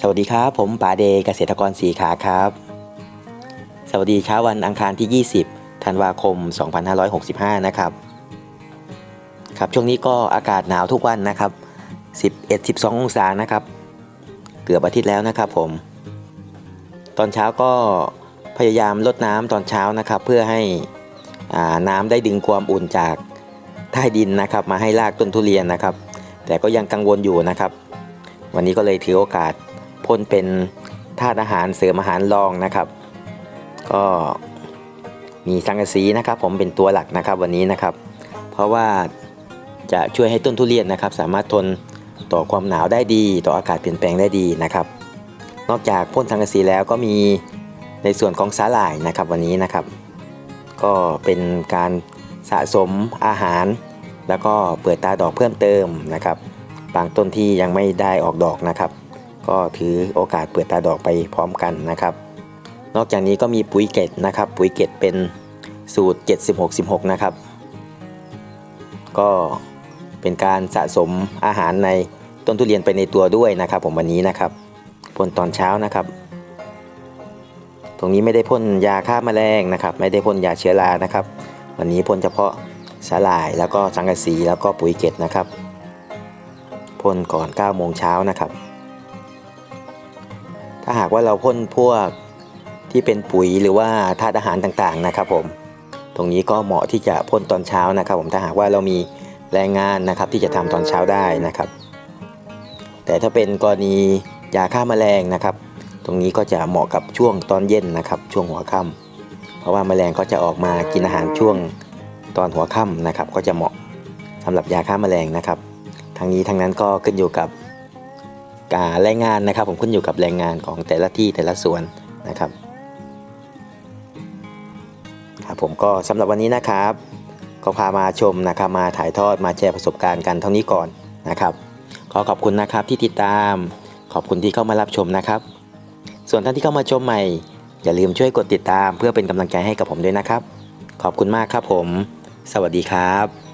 สวัสดีครับ ผมป๋าเดเกษตรกรสีขาครับ สวัสดีเช้าวันอังคารที่ 20 ธันวาคม 2565 นะครับ ครับช่วงนี้ก็อากาศหนาวทุกวันนะครับ 11 12 องศานะครับ เกือบอาทิตย์แล้วนะครับผม ตอนเช้าก็พยายามลดน้ำตอนเช้านะครับ เพื่อให้อ่าน้ำได้ดึงความอุ่นจากใต้ดินนะครับ มาให้รากต้นทุเรียนนะครับ แต่ก็ยังกังวลอยู่นะครับ วันนี้ก็เลยถือโอกาส พ่นเป็นธาตุอาหารเสริมอาหารรองนะครับ ก็มีสังกะสีนะครับ ผมเป็นตัวหลักนะครับวันนี้นะครับ เพราะว่าจะช่วยให้ต้นทุเรียนนะครับ สามารถทนต่อความหนาวได้ดี ต่ออากาศเปลี่ยนแปลงได้ดีนะครับ นอกจากพ่นสังกะสีแล้วก็มีในส่วนของสาหร่ายนะครับวันนี้นะครับ ก็เป็นการสะสมอาหาร แล้วก็เปิดตาดอกเพิ่มเติมนะครับ บางต้นที่ยังไม่ได้ออกดอกนะครับ ก็ถือโอกาสเปิดตาดอกไปพร้อมกันนะครับ นอกจากนี้ก็มีปุ๋ยเกตนะครับ ปุ๋ยเกตเป็นสูตร 7616 นะครับ ก็เป็นการสะสมอาหารในต้นทุเรียนไปในตัวด้วยนะครับ ผมวันนี้นะครับพ่นตอนเช้านะครับ ตรงนี้ไม่ได้พ่นยาฆ่าแมลงนะครับ ไม่ได้พ่นยาเชื้อรานะครับ วันนี้พ่นเฉพาะสาหร่ายแล้วก็สังกะสีแล้วก็ปุ๋ยเกตนะครับพ่นก่อน9โมงเช้านะครับ ถ้าหากว่าเราพ่นพวกที่เป็นปุ๋ยหรือว่าธาตุอาหารต่างๆนะครับผม ตรงนี้ก็เหมาะที่จะพ่นตอนเช้านะครับผมถ้าหากว่าเรามีแรงงานนะครับที่จะทำตอนเช้าได้นะครับ แต่ถ้าเป็นกรณียาฆ่าแมลงนะครับ ตรงนี้ก็จะเหมาะกับช่วงตอนเย็นนะครับ ช่วงหัวค่ำเพราะว่าแมลงก็จะออกมากินอาหารช่วงตอนหัวค่ำนะครับ ก็จะเหมาะสำหรับยาฆ่าแมลงนะครับทางนี้ทางนั้นก็ขึ้นอยู่กับ แรงงานนะครับ ผมขึ้นอยู่กับแรงงานของแต่ละที่แต่ละส่วนนะครับครับผมก็สำหรับวันนี้นะครับ ก็พามาชมนะครับมาถ่ายทอดมาแชร์ประสบการณ์กันเท่านี้ก่อนนะครับขอขอบคุณนะครับที่ติดตามขอบคุณที่เข้ามารับชมนะครับ ส่วนท่านที่เข้ามาชมใหม่ อย่าลืมช่วยกดติดตามเพื่อเป็นกำลังใจให้กับผมด้วยนะครับ ขอบคุณมากครับผม สวัสดีครับ